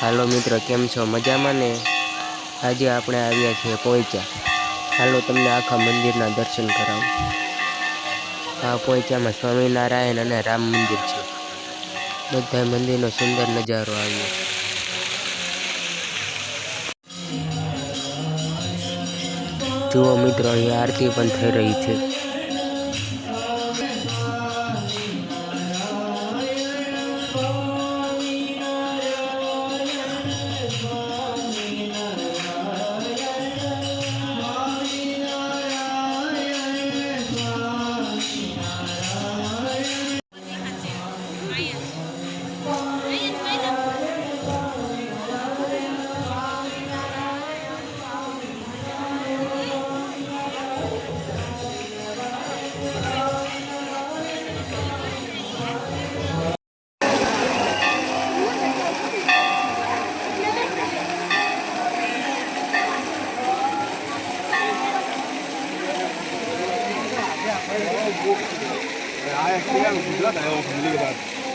હાલો મિત્રો, કેમ છો? મજામાં ને? આજે આપણે આવ્યા છીએ પોઈચા. હાલો તમને આખા મંદિરના દર્શન કરાવું. આ પોઈચામાં સ્વામિનારાયણ અને રામ મંદિર છે. બધા મંદિરનો સુંદર નજારો આવ્યો. જુઓ મિત્રો અહીંયા આરતી પણ થઈ રહી છે. 哎呀这样不知道咋样我可能这个